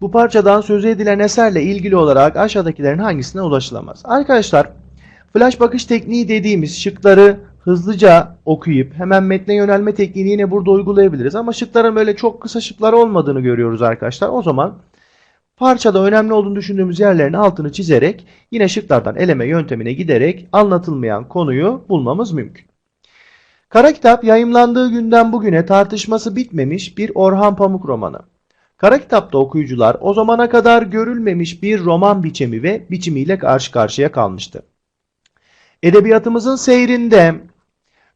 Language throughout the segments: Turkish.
Bu parçadan söz edilen eserle ilgili olarak aşağıdakilerin hangisine ulaşılamaz? Arkadaşlar, flash bakış tekniği dediğimiz şıkları hızlıca okuyup hemen metne yönelme tekniğini yine burada uygulayabiliriz. Ama şıkların böyle çok kısa şıklar olmadığını görüyoruz arkadaşlar. O zaman parçada önemli olduğunu düşündüğümüz yerlerin altını çizerek yine şıklardan eleme yöntemine giderek anlatılmayan konuyu bulmamız mümkün. Kara Kitap yayımlandığı günden bugüne tartışması bitmemiş bir Orhan Pamuk romanı. Kara Kitap'ta okuyucular o zamana kadar görülmemiş bir roman biçimi ve biçimiyle karşı karşıya kalmıştı. Edebiyatımızın seyrinde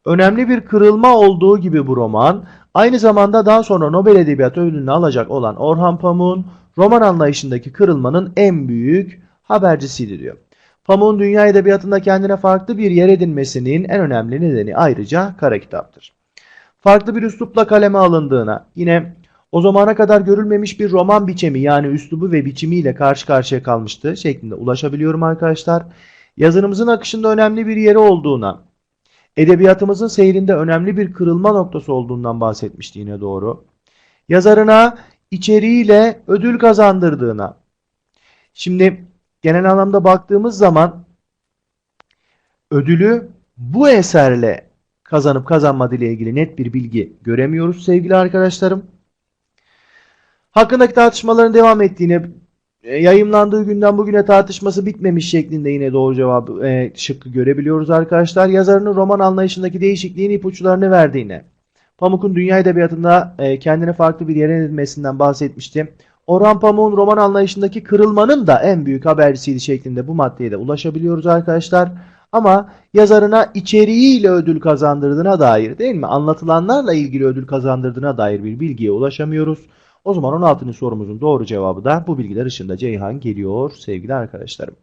önemli bir kırılma olduğu gibi bu roman, aynı zamanda daha sonra Nobel Edebiyat Ödülünü alacak olan Orhan Pamuk'un roman anlayışındaki kırılmanın en büyük habercisiydi diyor. Pamuk'un dünya edebiyatında kendine farklı bir yer edinmesinin en önemli nedeni ayrıca kara kitaptır. Farklı bir üslupla kaleme alındığına, yine o zamana kadar görülmemiş bir roman biçimi yani üslubu ve biçimiyle karşı karşıya kalmıştı şeklinde ulaşabiliyorum arkadaşlar. Yazınımızın akışında önemli bir yeri olduğuna, edebiyatımızın seyrinde önemli bir kırılma noktası olduğundan bahsetmişti yine doğru. Yazarına içeriğiyle ödül kazandırdığına. Şimdi genel anlamda baktığımız zaman ödülü bu eserle kazanıp kazanmadığı ile ilgili net bir bilgi göremiyoruz sevgili arkadaşlarım. Hakkındaki tartışmaların devam ettiğini, e, yayımlandığı günden bugüne tartışması bitmemiş şeklinde yine doğru cevabı e, şıkkı görebiliyoruz arkadaşlar. Yazarının roman anlayışındaki değişikliğin ipuçlarını verdiğine, Pamuk'un dünya edebiyatında e, kendine farklı bir yere edilmesinden bahsetmişti. Orhan Pamuk'un roman anlayışındaki kırılmanın da en büyük habercisiydi şeklinde bu maddeye de ulaşabiliyoruz arkadaşlar. Ama yazarına içeriğiyle ödül kazandırdığına dair değil mi? Anlatılanlarla ilgili ödül kazandırdığına dair bir bilgiye ulaşamıyoruz. O zaman 16. sorumuzun doğru cevabı da bu bilgiler ışığında Ceyhan geliyor sevgili arkadaşlarım.